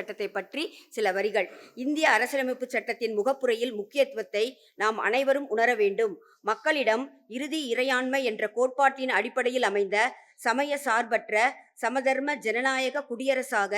சட்டத்தை பற்றி சில வரிகள். இந்திய அரசியலமைப்பு சட்டத்தின் முகப்புரையில் முக்கியத்துவத்தை நாம் அனைவரும் உணர வேண்டும். மக்களிடம் இறுதி இறையாண்மை என்ற கோட்பாட்டின் அடிப்படையில் அமைந்த சமய சார்பற்ற சமதர்ம ஜனநாயக குடியரசாக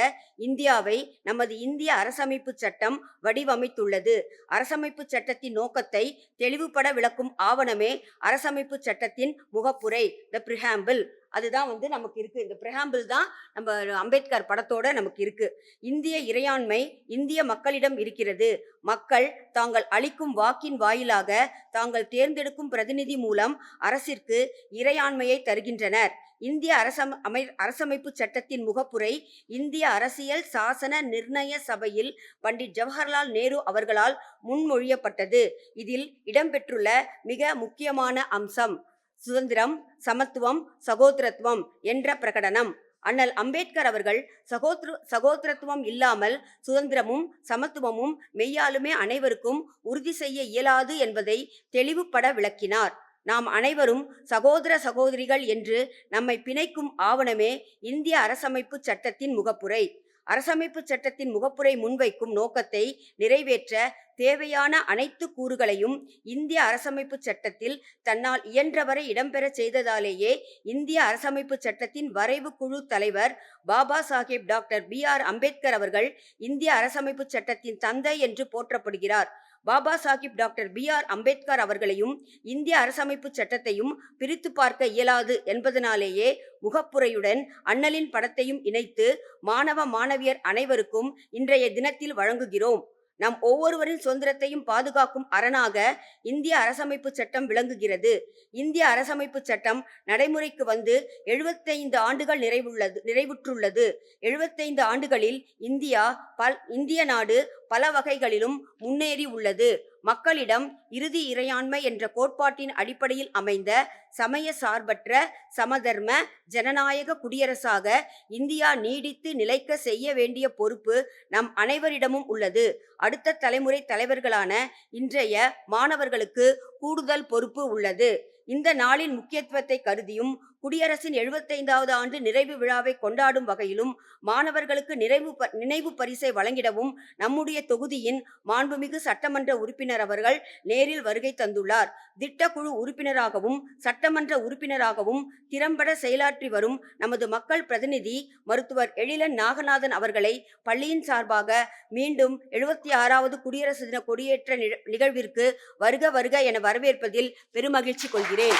இந்தியாவை நமது இந்திய அரசமைப்பு சட்டம் வடிவமைத்துள்ளது. அரசமைப்பு சட்டத்தின் நோக்கத்தை தெளிவுபட விளக்கும் ஆவணமே அரசமைப்பு சட்டத்தின் முகப்புரை. த பிரிஹாம்பிள் அதுதான் வந்து நமக்கு இருக்கு. இந்த பிரிஹாம்பிள் தான் நம்ம அம்பேத்கர் படத்தோட நமக்கு இருக்கு. இந்திய இறையாண்மை இந்திய மக்களிடம் இருக்கிறது. மக்கள் தாங்கள் அளிக்கும் வாக்கின் வாயிலாக தாங்கள் தேர்ந்தெடுக்கும் பிரதிநிதி மூலம் அரசிற்கு இறையாண்மையை தருகின்றனர். இந்திய அரசம் அமை அரசமைப்பு சட்டத்தின் முகப்புரை இந்திய அரசியல் சாசன நிர்ணய சபையில் பண்டிட் ஜவஹர்லால் நேரு அவர்களால் முன்மொழியப்பட்டது. இதில் இடம்பெற்றுள்ள மிக முக்கியமான அம்சம் சுதந்திரம் சமத்துவம் சகோதரத்துவம் என்ற பிரகடனம். அண்ணல் அம்பேத்கர் அவர்கள் சகோதர சகோதரத்துவம் இல்லாமல் சுதந்திரமும் சமத்துவமும் மெய்யாலுமே அனைவருக்கும் உறுதி செய்ய இயலாது என்பதை தெளிவுபட விளக்கினார். நாம் அனைவரும் சகோதர சகோதரிகள் என்று நம்மை பிணைக்கும் ஆவணமே இந்திய அரசமைப்பு சட்டத்தின் முகப்புரை. அரசமைப்பு சட்டத்தின் முகப்புரை முன்வைக்கும் நோக்கத்தை நிறைவேற்ற தேவையான அனைத்து கூறுகளையும் இந்திய அரசமைப்பு சட்டத்தில் தன்னால் இயன்றவரை இடம்பெற செய்ததாலேயே இந்திய அரசமைப்பு சட்டத்தின் வரைவு குழு தலைவர் Baba Saheb doctor B R Ambedkar அவர்கள் இந்திய அரசமைப்பு சட்டத்தின் தந்தை என்று போற்றப்படுகிறார். Baba Sahib doctor B R Ambedkar அவர்களையும் இந்திய அரசமைப்பு சட்டத்தையும் பிரித்து பார்க்க இயலாது என்பதனாலேயே முகப்புரையுடன் அண்ணலின் படத்தையும் இணைத்து மாணவ மாணவியர் அனைவருக்கும் இன்றைய தினத்தில் வழங்குகிறோம். நம் ஒவ்வொருவரின் சுதந்திரத்தையும் பாதுகாக்கும் அரணாக இந்திய அரசமைப்பு சட்டம் விளங்குகிறது. இந்திய அரசமைப்பு சட்டம் நடைமுறைக்கு வந்து எழுபத்தைந்து ஆண்டுகள் நிறைவுள்ளது நிறைவுற்றுள்ளது. எழுபத்தைந்து ஆண்டுகளில் இந்தியா பல் இந்திய நாடு பல வகைகளிலும் முன்னேறி உள்ளது. மக்களிடம் இறுதி இறையாண்மை என்ற கோட்பாட்டின் அடிப்படையில் அமைந்த சமய சார்பற்ற சமதர்ம ஜனநாயக குடியரசாக இந்தியா நீடித்து நிலைக்க செய்ய வேண்டிய பொறுப்பு நம் அனைவரிடமும் உள்ளது. அடுத்த தலைமுறை தலைவர்களான இன்றைய மாணவர்களுக்கு கூடுதல் பொறுப்பு உள்ளது. இந்த நாளின் முக்கியத்துவத்தை கருதியும் குடியரசின் எழுபத்தைந்தாவது ஆண்டு நிறைவு விழாவை கொண்டாடும் வகையிலும் மாணவர்களுக்கு நிறைவு ப நினைவு பரிசை வழங்கிடவும் நம்முடைய தொகுதியின் மாண்புமிகு சட்டமன்ற உறுப்பினர் அவர்கள் நேரில் வருகை தந்துள்ளார். திட்டக்குழு உறுப்பினராகவும் சட்டமன்ற உறுப்பினராகவும் திறம்பட செயலாற்றி வரும் நமது மக்கள் பிரதிநிதி மருத்துவர் எழிலன் நாகநாதன் அவர்களை பள்ளியின் சார்பாக மீண்டும் எழுபத்தி ஆறாவது குடியரசு தின கொடியேற்ற நிகழ்விற்கு வருக வருக என வரவேற்பதில் பெருமகிழ்ச்சி கொள்கிறேன்.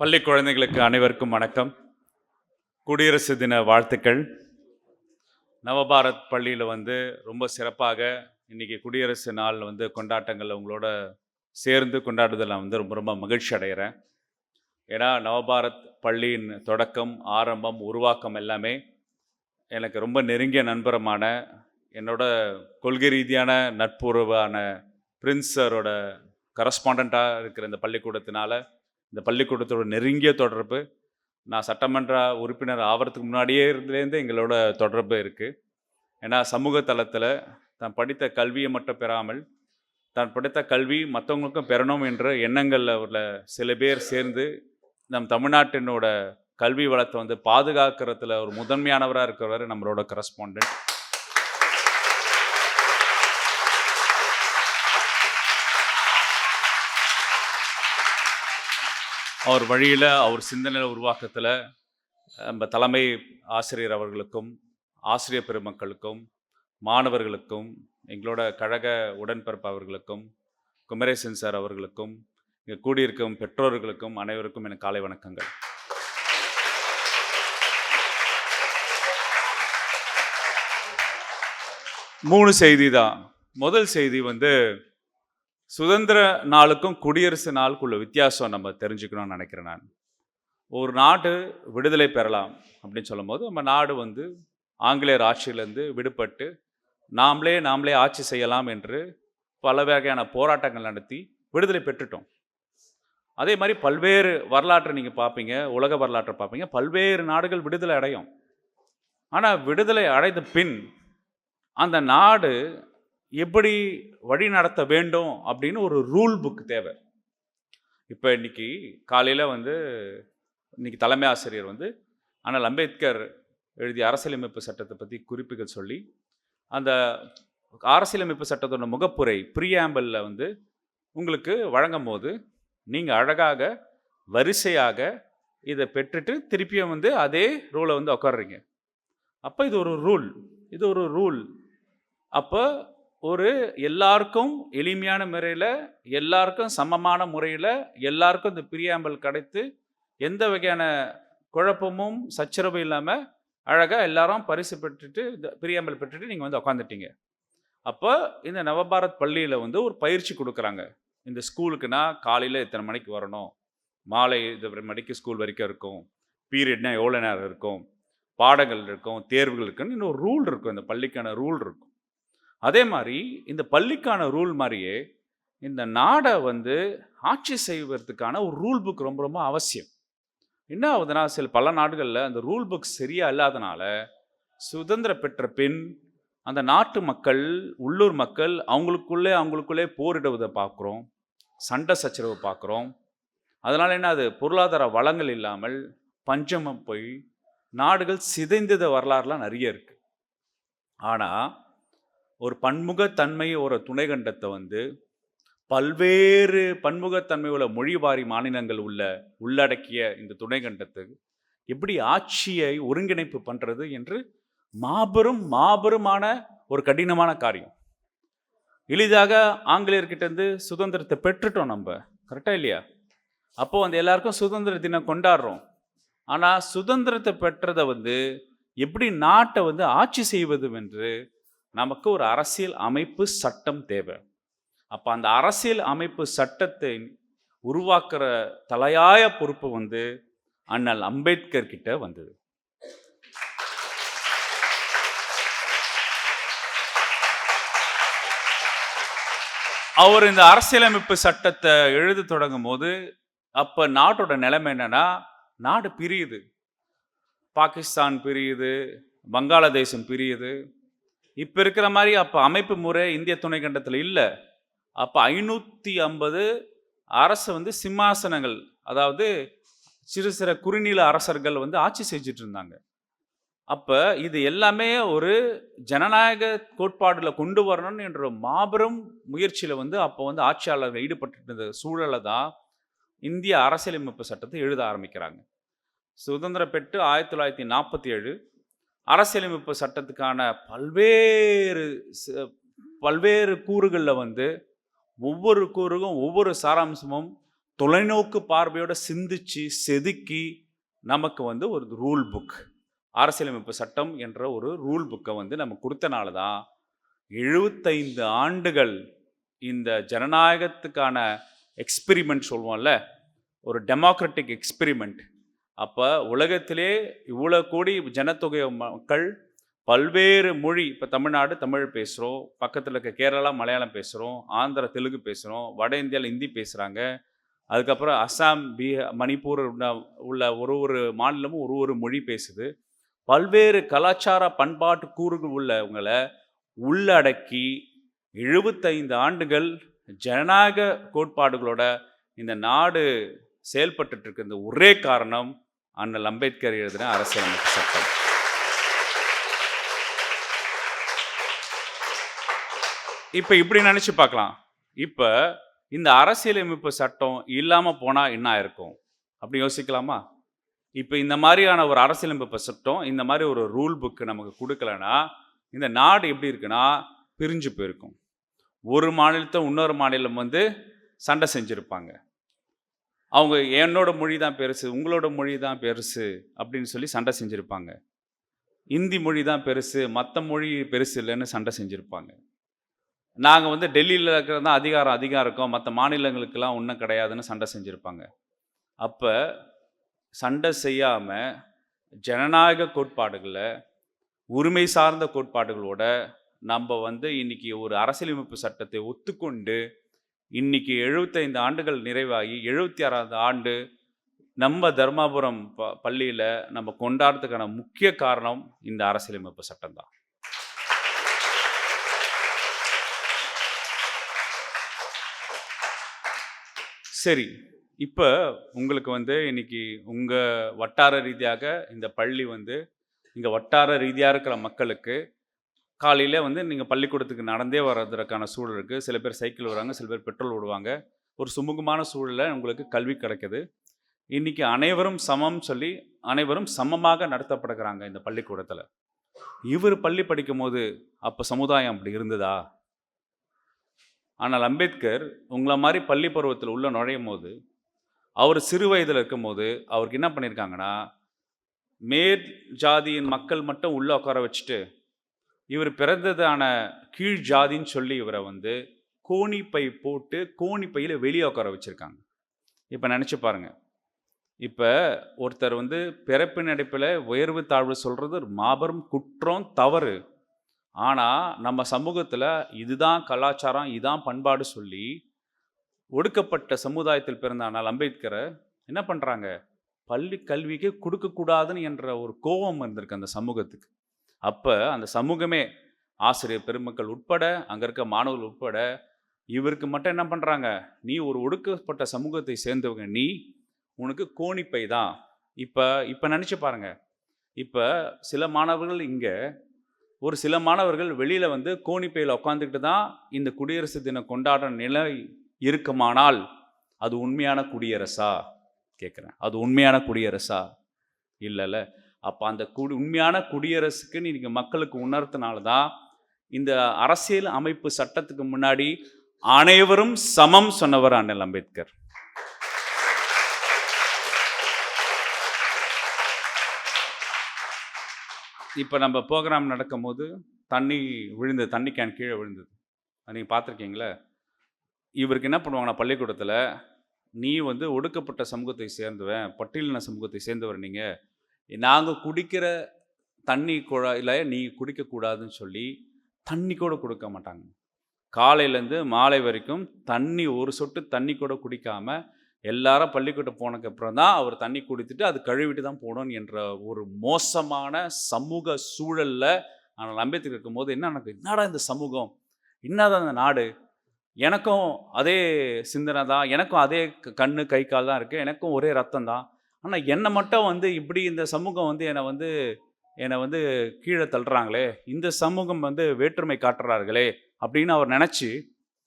பள்ளி குழந்தைகளுக்கு அனைவருக்கும் வணக்கம். குடியரசு தின வாழ்த்துக்கள். நவபாரத் பள்ளியில் வந்து ரொம்ப சிறப்பாக இன்னைக்கு குடியரசு நாள் வந்து கொண்டாட்டங்கள் உங்களோட சேர்ந்து கொண்டாடுதல் நான் வந்து ரொம்ப ரொம்ப மகிழ்ச்சி அடைகிறேன் ஏன்னா நவபாரத் பள்ளியின் தொடக்கம் ஆரம்பம் உருவாக்கம் எல்லாமே எனக்கு ரொம்ப நெருங்கிய நண்பரமான என்னோட கொள்கை ரீதியான நட்புறவான பிரின்ஸ் சாரோட இருக்கிற இந்த பள்ளிக்கூடத்தினால இந்த பள்ளிக்கூடத்தோட நெருங்கிய தொடர்பு நான் சட்டமன்ற உறுப்பினர் ஆகிறதுக்கு முன்னாடியே இருந்தேருந்து எங்களோட தொடர்பு இருக்குது ஏன்னா சமூக தளத்தில் தான் படித்த கல்வியை மட்டும் பெறாமல் தான் படித்த கல்வி மற்றவங்களுக்கும் பெறணும் என்ற எண்ணங்களில் உள்ள சில பேர் சேர்ந்து நம் தமிழ்நாட்டினோட கல்வி வளத்தை வந்து பாதுகாக்கிறதுல ஒரு முதன்மையானவராக இருக்கிறவர் நம்மளோட கரஸ்பாண்டன்ட் அவர் வழியில் அவர் சிந்தனை உருவாக்கத்தில் நம்ம தலைமை ஆசிரியர் அவர்களுக்கும் ஆசிரியர் பெருமக்களுக்கும் மாணவர்களுக்கும் எங்களோட கழக உடன்பிறப்பு அவர்களுக்கும் குமரேசன் சார் அவர்களுக்கும் இங்கே கூடியிருக்கும் பெற்றோர்களுக்கும் அனைவருக்கும் எனக்கு காலை வணக்கங்கள். மூணு செய்தி தான். முதல் செய்தி வந்து சுதந்திர நாளுக்கும் குடியரசு நாளுக்குள்ள வித்தியாசம் நம்ம தெரிஞ்சுக்கணும்னு நினைக்கிறேன் நான். ஒரு நாடு விடுதலை பெறலாம் அப்படின்னு சொல்லும்போது நம்ம நாடு வந்து ஆங்கிலேயர் ஆட்சியிலேருந்து விடுபட்டு நாமளே நாமளே ஆட்சி செய்யலாம் என்று பல வகையான போராட்டங்கள் நடத்தி விடுதலை பெற்றுட்டோம். அதே மாதிரி பல்வேறு வரலாற்றை நீங்கள் பார்ப்பீங்க உலக வரலாற்றை பார்ப்பீங்க பல்வேறு நாடுகள் விடுதலை அடையும். ஆனால் விடுதலை அடைந்த பின் அந்த நாடு எப்படி வழி நடத்த வேண்டும் அப்படின்னு ஒரு ரூல் புக் தேவை. இப்போ இன்னைக்கு காலையில் வந்து இன்னைக்கு தலைமை ஆசிரியர் வந்து ஆனால் அம்பேத்கர் எழுதிய அரசியலமைப்பு சட்டத்தை பற்றி குறிப்புகள் சொல்லி அந்த அரசியலமைப்பு சட்டத்தோட முகப்புரை ப்ரீஆம்பிளில் வந்து உங்களுக்கு வழங்கும் போது நீங்கள் அழகாக வரிசையாக இதை பெற்றுட்டு திருப்பியும் வந்து அதே ரூலை வந்து உட்காடுறீங்க அப்போ இது ஒரு ரூல் இது ஒரு ரூல் அப்போ ஒரு எல்லாருக்கும் எளிமையான முறையில் எல்லாருக்கும் சமமான முறையில் எல்லாருக்கும் இந்த பிரியாம்பல் கிடைத்து எந்த வகையான குழப்பமும் சச்சரவும் இல்லாமல் அழகாக எல்லாரும் பரிசு பெற்றுட்டு இந்த பிரியாம்பல் பெற்றுட்டு நீங்கள் வந்து உக்காந்துட்டீங்க. அப்போ இந்த நவபாரத் பள்ளியில் வந்து ஒரு பயிற்சி கொடுக்குறாங்க. இந்த ஸ்கூலுக்குன்னா காலையில் இத்தனை மணிக்கு வரணும்? மாலை இது மணிக்கு ஸ்கூல் வரைக்கும் இருக்கும். பீரியட்னா எவ்வளோ நேரம் இருக்கும்? பாடங்கள் இருக்கும் தேர்வுகள் இருக்குன்னு இன்னும் ரூல் இருக்கும். இந்த பள்ளிக்கான ரூல் இருக்கும். அதே மாதிரி இந்த பள்ளிக்கான ரூல் மாதிரியே இந்த நாடை வந்து ஆட்சி செய்வதற்கான ஒரு ரூல் புக் ரொம்ப ரொம்ப அவசியம். என்ன ஆகுதுன்னா சில பல நாடுகளில் அந்த ரூல் புக் சரியாக இல்லாதனால சுதந்திரம் பெற்ற பின் அந்த நாட்டு மக்கள் உள்ளூர் மக்கள் அவங்களுக்குள்ளே அவங்களுக்குள்ளே போரிடுவதை பார்க்குறோம். சண்டை சச்சரவு பார்க்குறோம். அதனால் என்ன அது பொருளாதார வளங்கள் இல்லாமல் பஞ்சமம் போய் நாடுகள் சிதைந்தத வரலாறுலாம் நிறைய இருக்குது ஆனால் ஒரு பன்முகத்தன்மை ஒரு துணைக்கண்டத்தை வந்து பல்வேறு பன்முகத்தன்மை உள்ள மொழிவாரி மாநிலங்கள் உள்ள உள்ளடக்கிய இந்த துணைக்கண்டத்துக்கு எப்படி ஆட்சியை ஒருங்கிணைப்பு பண்ணுறது என்று மாபெரும் மாபெருமான ஒரு கடினமான காரியம். எளிதாக ஆங்கிலேயர்கிட்டேருந்து சுதந்திரத்தை பெற்றுட்டோம் நம்ம. கரெக்டாக இல்லையா? அப்போது வந்து எல்லாருக்கும் சுதந்திர தினம் கொண்டாடுறோம். ஆனால் சுதந்திரத்தை பெற்றதை வந்து எப்படி நாட்டை வந்து ஆட்சி செய்வது என்று நமக்கு ஒரு அரசியல் அமைப்பு சட்டம் தேவை. அப்போ அந்த அரசியல் அமைப்பு சட்டத்தை உருவாக்குற தலையாய பொறுப்பு வந்து அண்ணல் அம்பேத்கர் கிட்ட வந்தது. அவர் இந்த அரசியலமைப்பு சட்டத்தை எழுத தொடங்கும் போது அப்போ நாட்டோட நிலைமை என்னன்னா நாடு பிரியுது. பாகிஸ்தான் பிரியுது வங்காளதேசம் பிரியுது. இப்போ இருக்கிற மாதிரி அப்போ அமைப்பு முறை இந்திய துணைக்கண்டத்தில் இல்லை. அப்போ ஐநூற்றி ஐம்பது அரசு வந்து சிம்மாசனங்கள் அதாவது சிறு சிறு குறுநில அரசர்கள் வந்து ஆட்சி செஞ்சுட்டு இருந்தாங்க அப்போ இது எல்லாமே ஒரு ஜனநாயக கோட்பாடில் கொண்டு வரணும்னு என்ற மாபெரும் முயற்சியில் வந்து அப்போ வந்து ஆட்சியாளர்கள் ஈடுபட்டு இருந்த சூழலை தான் இந்திய அரசியலமைப்பு சட்டத்தை எழுத ஆரம்பிக்கிறாங்க. சுதந்திரம் பெற்று ஆயிரத்தி தொள்ளாயிரத்தி நாற்பத்தி ஏழு அரசியலமைப்பு சட்டத்துக்கான பல்வேறு பல்வேறு கூறுகளில் வந்து ஒவ்வொரு கூறுக்கும் ஒவ்வொரு சாராம்சமும் தொலைநோக்கு பார்வையோட சிந்திச்சு செதுக்கி நமக்கு வந்து ஒரு ரூல் புக். அரசியலமைப்பு சட்டம் என்ற ஒரு ரூல் புக்கை வந்து நம்ம கொடுத்தனால தான் எழுபத்தைந்து ஆண்டுகள் இந்த ஜனநாயகத்துக்கான எக்ஸ்பிரிமெண்ட் சொல்லுவோம்ல ஒரு டெமோக்ராட்டிக் எக்ஸ்பிரிமெண்ட் அப்போ உலகத்திலே இவ்வளோ கோடி ஜனத்தொகை மக்கள் பல்வேறு மொழி இப்போ தமிழ்நாடு தமிழ் பேசுகிறோம் பக்கத்தில் இருக்க கேரளா மலையாளம் பேசுகிறோம் ஆந்திரா தெலுங்கு பேசுகிறோம் வட இந்தியாவில் ஹிந்தி பேசுகிறாங்க அதுக்கப்புறம் அஸ்ஸாம் பீகார் மணிப்பூர் உள்ள- உள்ள ஒரு ஒரு மாநிலமும் ஒரு ஒரு மொழி பேசுது. பல்வேறு கலாச்சார பண்பாட்டு கூறுகள் உள்ளவங்களை உள்ளடக்கி எழுபத்தைந்து ஆண்டுகள் ஜனநாயக கோட்பாடுகளோட இந்த நாடு செயல்பட்டு இருக்க இந்த ஒரே காரணம் அண்ணல் அம்பேத்கர் எழுதின அரசியலமைப்பு சட்டம். இப்போ இப்படி நினச்சி பார்க்கலாம். இப்போ இந்த அரசியலமைப்பு சட்டம் இல்லாமல் போனால் என்ன இருக்கும் அப்படி யோசிக்கலாமா? இப்போ இந்த மாதிரியான ஒரு அரசியலமைப்பு சட்டம் இந்த மாதிரி ஒரு ரூல் புக்கு நமக்கு கொடுக்கலனா இந்த நாடு எப்படி இருக்குன்னா பிரிஞ்சு போயிருக்கும். ஒரு மாநிலத்தை இன்னொரு மாநிலம் வந்து சண்டை செஞ்சுருப்பாங்க. அவங்க என்னோட மொழி தான் பெருசு உங்களோட மொழி தான் பெருசு அப்படின்னு சொல்லி சண்டை செஞ்சுருப்பாங்க. இந்தி மொழி தான் பெருசு மற்ற மொழி பெருசு இல்லைன்னு சண்டை செஞ்சுருப்பாங்க. நாங்கள் வந்து டெல்லியில் இருக்கிறது தான் அதிகாரம் அதிகம் இருக்கும் மற்ற மாநிலங்களுக்கெல்லாம் ஒன்றும் கிடையாதுன்னு சண்டை செஞ்சுருப்பாங்க. அப்போ சண்டை செய்யாமல் ஜனநாயக கோட்பாடுகளை உரிமை சார்ந்த கோட்பாடுகளோட நம்ம வந்து இன்னைக்கு ஒரு அரசியலமைப்பு சட்டத்தை ஒத்துக்கொண்டு இன்னைக்கு எழுபத்தைந்து ஆண்டுகள் நிறைவாகி எழுபத்தி ஆறாவது ஆண்டு நம்ம தர்மாபுரம் ப பள்ளியில் நம்ம கொண்டாடுறதுக்கான முக்கிய காரணம் இந்த அரசியலமைப்பு சட்டம் தான் சரி இப்போ உங்களுக்கு வந்து இன்னைக்கு உங்கள் வட்டார ரீதியாக இந்த பள்ளி வந்து இங்கே வட்டார ரீதியாக இருக்கிற மக்களுக்கு காலையில் வந்து நீங்கள் பள்ளிக்கூடத்துக்கு நடந்தே வர்றதுக்கான சூழல் இருக்குது சில பேர் சைக்கிள் வராங்க சில பேர் பெட்ரோல் விடுவாங்க ஒரு சுமூகமான சூழலில் உங்களுக்கு கல்வி கிடைக்குது. இன்றைக்கி அனைவரும் சமம் சொல்லி அனைவரும் சமமாக நடத்தப்படுகிறாங்க இந்த பள்ளிக்கூடத்தில். இவர் பள்ளி படிக்கும் போது அப்போ சமுதாயம் அப்படி இருந்ததா? ஆனால் அம்பேத்கர் உங்களை மாதிரி பள்ளி பருவத்தில் உள்ளே நுழையும் போது அவர் சிறு வயதில் இருக்கும்போது அவருக்கு என்ன பண்ணியிருக்காங்கன்னா மேற் ஜாதியின் மக்கள் மட்டும் உள்ளே உட்கார வச்சுட்டு இவர் பிறந்ததான கீழ் ஜாதின்னு சொல்லி இவரை வந்து கோணிப்பை போட்டு கோணிப்பையில் வெளியே உட்கார வச்சுருக்காங்க. இப்போ நினச்சி பாருங்கள் இப்போ ஒருத்தர் வந்து பிறப்பின் அடிப்பில் உயர்வு தாழ்வு சொல்கிறது ஒரு மாபெரும் குற்றம் தவறு. ஆனால் நம்ம சமூகத்தில் இதுதான் கலாச்சாரம் இதுதான் பண்பாடு சொல்லி ஒடுக்கப்பட்ட சமுதாயத்தில் பிறந்த ஆனால் அம்பேத்கரை என்ன பண்ணுறாங்க பள்ளி கல்விக்கு கொடுக்கக்கூடாதுன்னு என்ற ஒரு கோபம் இருந்திருக்கு அந்த சமூகத்துக்கு. அப்போ அந்த சமூகமே ஆசிரியர் பெருமக்கள் உட்பட அங்கே இருக்க மாணவர்கள் உட்பட இவருக்கு மட்டும் என்ன பண்ணுறாங்க நீ ஒரு ஒடுக்கப்பட்ட சமூகத்தை சேர்ந்தவங்க. நீ உனக்கு கோணிப்பை தான். இப்போ இப்போ நினச்சி பாருங்க. இப்போ சில மாணவர்கள் இங்கே ஒரு சில மாணவர்கள் வெளியில் வந்து கோணிப்பையில் உட்காந்துக்கிட்டு தான் இந்த குடியரசு தினம் கொண்டாடுற நிலை இருக்குமானால் அது உண்மையான குடியரசா? கேட்குறேன் அது உண்மையான குடியரசா? இல்லைல்ல. அப்போ அந்த குடி உண்மையான குடியரசுக்கு நீங்கள் மக்களுக்கு உணர்த்தினால தான் இந்த அரசியல் அமைப்பு சட்டத்துக்கு முன்னாடி அனைவரும் சமம் சொன்னவர் அண்ணல் அம்பேத்கர். இப்போ நம்ம ப்ரோக்ராம் நடக்கும்போது தண்ணி விழுந்தது தண்ணி கேன் கீழே விழுந்தது. நீங்கள் பார்த்துருக்கீங்களே? இவருக்கு என்ன பண்ணுவாங்கன்னா பள்ளிக்கூடத்தில் நீ வந்து ஒடுக்கப்பட்ட சமூகத்தை சேர்ந்தவன் பட்டியலின சமூகத்தை சேர்ந்தவர் நீங்கள் நாங்கள் குடிக்கிற தண்ணி குழாயில் நீ குடிக்கக்கூடாதுன்னு சொல்லி தண்ணி கூட கொடுக்க மாட்டாங்க. காலையிலேருந்து மாலை வரைக்கும் தண்ணி ஒரு சொட்டு தண்ணி கூட குடிக்காமல் எல்லாரும் பள்ளிக்கூடம் போனதுக்கப்புறம் தான் அவர் தண்ணி குடித்துட்டு அது கழுவிட்டு தான் போகணும் என்ற ஒரு மோசமான சமூக சூழலில் ஆனால் அம்பேத்கர் இருக்கும்போது என்ன எனக்கு என்னடா இந்த சமூகம்? என்னதான் இந்த நாடு? எனக்கும் அதே சிந்தனை தான் எனக்கும் அதே கண் கண்ணு கை கால் தான் இருக்குது எனக்கும் ஒரே ரத்தம் தான். ஆனால் என்னை மட்டும் வந்து இப்படி இந்த சமூகம் வந்து என்னை வந்து என்னை வந்து கீழே தள்ளுறாங்களே இந்த சமூகம் வந்து வேற்றுமை காட்டுறார்களே அப்படின்னு அவர் நினச்சி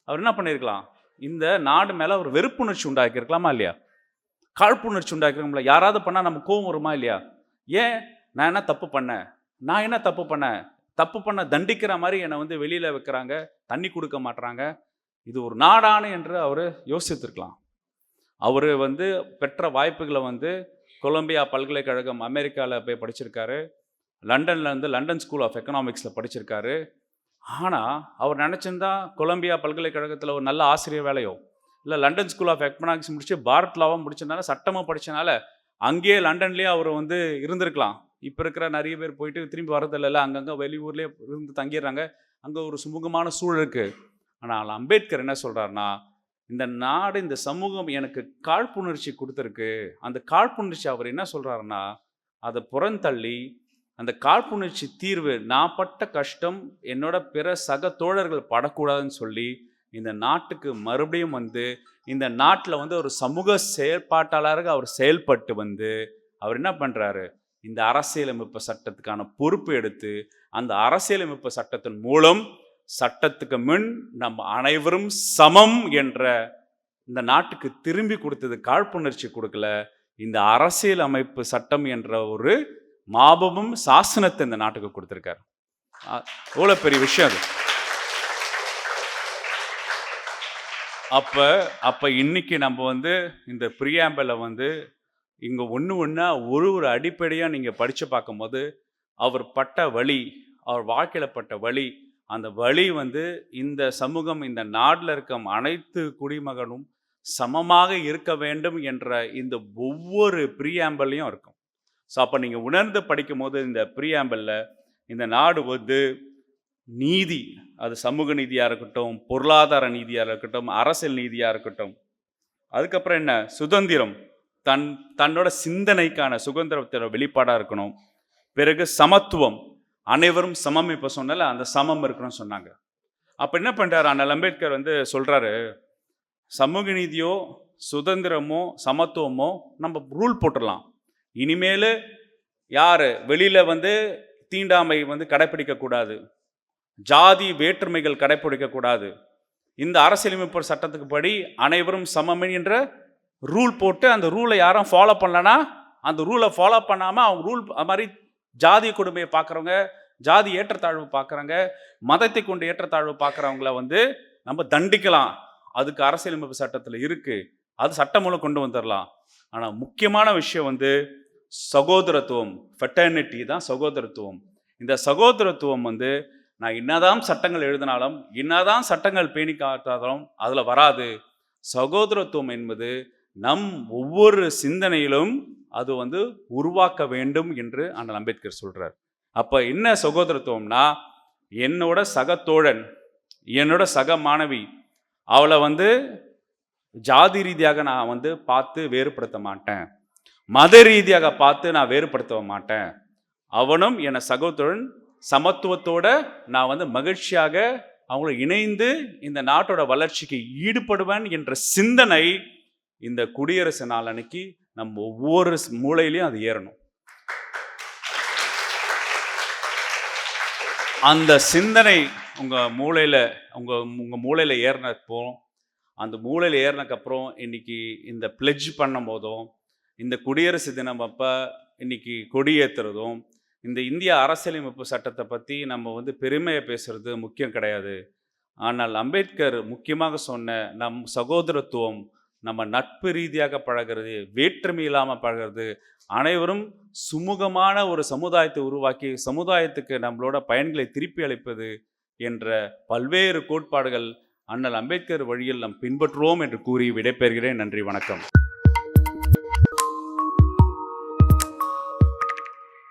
அவர் என்ன பண்ணியிருக்கலாம்? இந்த நாடு மேலே ஒரு வெறுப்புணர்ச்சி உண்டாக்கியிருக்கலாமா இல்லையா? காழ்ப்புணர்ச்சி உண்டாக்கிருக்கோம்ல யாராவது பண்ணால் நம்ம கோவம் வருமா இல்லையா? ஏன்? நான் என்ன தப்பு பண்ணேன்? நான் என்ன தப்பு பண்ணேன்? தப்பு பண்ண தண்டிக்கிற மாதிரி என்னை வந்து வெளியில் வைக்கிறாங்க தண்ணி கொடுக்க மாட்டுறாங்க இது ஒரு நாடானு என்று அவர் யோசித்திருக்கலாம். அவர் வந்து பெற்ற வாய்ப்புகளை வந்து கொலம்பியா பல்கலைக்கழகம் அமெரிக்காவில் போய் படிச்சிருக்காரு. லண்டனில் வந்து லண்டன் ஸ்கூல் ஆஃப் எக்கனாமிக்ஸில் படிச்சிருக்காரு. ஆனால் அவர் நினச்சிருந்தா கொலம்பியா பல்கலைக்கழகத்தில் ஒரு நல்ல ஆசிரியர் வேலையோ இல்லை லண்டன் ஸ்கூல் ஆஃப் எக்கனாமிக்ஸ் முடிச்சு பாரத் லாவாக முடிச்சதுனால சட்டமாக படித்தனால அங்கேயே லண்டன்லேயே அவர் வந்து இருந்திருக்கலாம். இப்போ இருக்கிற நிறைய பேர் போயிட்டு திரும்பி வரதில்ல அங்கங்கே வெளியூர்லேயே இருந்து தங்கிடுறாங்க. அங்கே ஒரு சுமூகமான சூழல் இருக்குது ஆனால் அம்பேத்கர் என்ன சொல்கிறாருன்னா இந்த நாடு இந்த சமூகம் எனக்கு காழ்ப்புணர்ச்சி கொடுத்துருக்கு. அந்த காழ்ப்புணர்ச்சி அவர் என்ன சொல்கிறாருன்னா அதை புறந்தள்ளி அந்த காழ்ப்புணர்ச்சி தீர்வு நான் பட்ட கஷ்டம் என்னோட பிற சக தோழர்கள் படக்கூடாதுன்னு சொல்லி இந்த நாட்டுக்கு மறுபடியும் வந்து இந்த நாட்டில் வந்து ஒரு சமூக செயற்பாட்டாளராக அவர் செயல்பட்டு வந்து அவர் என்ன பண்ணுறாரு இந்த அரசியலமைப்பு சட்டத்துக்கான பொறுப்பு எடுத்து அந்த அரசியலமைப்பு சட்டத்தின் மூலம் சட்டத்துக்கு முன் நம்ம அனைவரும் சமம் என்ற இந்த நாட்டுக்கு திரும்பி கொடுத்தது காழ்ப்புணர்ச்சி கொடுக்கல. இந்த அரசியல் அமைப்பு சட்டம் என்ற ஒரு மாபமும் சாசனத்தை இந்த நாட்டுக்கு கொடுத்துருக்காரு. எவ்வளோ பெரிய விஷயம் அது. அப்போ அப்போ இன்னைக்கு நம்ம வந்து இந்த பிரியாம்பலை வந்து இங்கே ஒன்று ஒன்றா ஒரு ஒரு அடிப்படையாக நீங்கள் படித்து பார்க்கும்போது அவர் பட்ட வழி அவர் வாழ்க்கையில் பட்ட வழி அந்த வழி வந்து இந்த சமூகம் இந்த நாட்டில் இருக்க அனைத்து குடிமகனும் சமமாக இருக்க வேண்டும் என்ற இந்த ஒவ்வொரு ப்ரீஆம்பல்லையும் இருக்கும். ஸோ அப்போ நீங்கள் உணர்ந்து படிக்கும் போது இந்த ப்ரீஆம்பலில் இந்த நாடு வந்து நீதி அது சமூக நீதியாக இருக்கட்டும் பொருளாதார நீதியாக இருக்கட்டும் அரசியல் நீதியாக இருக்கட்டும். அதுக்கப்புறம் என்ன? சுதந்திரம். தன் தன்னோட சிந்தனைக்கான சுதந்திரத்தோட வெளிப்பாடாக இருக்கணும். பிறகு சமத்துவம். அனைவரும் சமம் இப்போ சொன்னல அந்த சமம் இருக்கணும்னு சொன்னாங்க. அப்போ என்ன பண்ணுறாரு அண்ணல் அம்பேத்கர் வந்து சொல்கிறாரு சமூக நீதியோ சுதந்திரமோ சமத்துவமோ நம்ம ரூல் போட்டுடலாம். இனிமேல் யார் வெளியில் வந்து தீண்டாமை வந்து கடைப்பிடிக்கக்கூடாது ஜாதி வேற்றுமைகள் கடைப்பிடிக்கக்கூடாது இந்த அரசியலமைப்பு சட்டத்துக்கு படி அனைவரும் சமம் என்ற ரூல் போட்டு அந்த ரூலை யாரும் ஃபாலோ பண்ணலன்னா அந்த ரூலை ஃபாலோ பண்ணாமல் அவங்க ரூல் அது மாதிரி ஜாதி கொடுமையை பார்க்குறவங்க ஜாதி ஏற்றத்தாழ்வு பார்க்குறவங்க மதத்தை கொண்டு ஏற்றத்தாழ்வு பார்க்குறவங்கள வந்து நம்ம தண்டிக்கலாம். அதுக்கு அரசியலமைப்பு சட்டத்தில் இருக்குது அது சட்டம் மூலம் கொண்டு வந்துடலாம் ஆனால் முக்கியமான விஷயம் வந்து சகோதரத்துவம் ஃபெட்டர்னிட்டி தான் சகோதரத்துவம். இந்த சகோதரத்துவம் வந்து நான் என்னதான் சட்டங்கள் எழுதினாலும் என்னதான் சட்டங்கள் பேணி காத்தாலும் அதில் வராது. சகோதரத்துவம் என்பது நம் ஒவ்வொரு சிந்தனையிலும் அது வந்து உருவாக்க வேண்டும் என்று அண்ணல் அம்பேத்கர் சொல்கிறார் அப்போ என்ன சகோதரத்துவம்னா என்னோட சக தோழன் என்னோட சக மாணவி அவளை வந்து ஜாதி ரீதியாக நான் வந்து பார்த்து வேறுபடுத்த மாட்டேன். மத ரீதியாக பார்த்து நான் வேறுபடுத்த மாட்டேன். அவனும் என சகோதரன் சமத்துவத்தோட நான் வந்து மகிழ்ச்சியாக அவங்கள இணைந்து இந்த நாட்டோட வளர்ச்சிக்கு ஈடுபடுவேன் என்ற சிந்தனை இந்த குடியரசு நாள் அன்னைக்கு நம்ம ஒவ்வொரு மூளையிலையும் அது ஏறணும். அந்த சிந்தனை உங்கள் மூளையில் உங்கள் உங்கள் மூளையில் ஏறினப்போ அந்த மூளையில் ஏறினக்கப்புறம் இன்னைக்கு இந்த பிளெட்ஜ் பண்ணும் போதும் இந்த குடியரசு தினம் அப்போ இன்னைக்கு கொடியேற்றுறதும் இந்த இந்திய அரசியலமைப்பு சட்டத்தை பற்றி நம்ம வந்து பெருமையை பேசுறது முக்கியம் கிடையாது. ஆனால் அம்பேத்கர் முக்கியமாக சொன்ன நம் சகோதரத்துவம் நம்ம நட்பு ரீதியாக பழகிறது வேற்றுமை இல்லாமல் பழகிறது அனைவரும் சுமூகமான ஒரு சமுதாயத்தை உருவாக்கி சமுதாயத்துக்கு நம்மளோட பயன்களை திருப்பி அளிப்பது என்ற பல்வேறு கோட்பாடுகள் அண்ணல் அம்பேத்கர் வழியில் நாம் பின்பற்றுவோம் என்று கூறி விடைபெறுகிறேன். நன்றி வணக்கம்.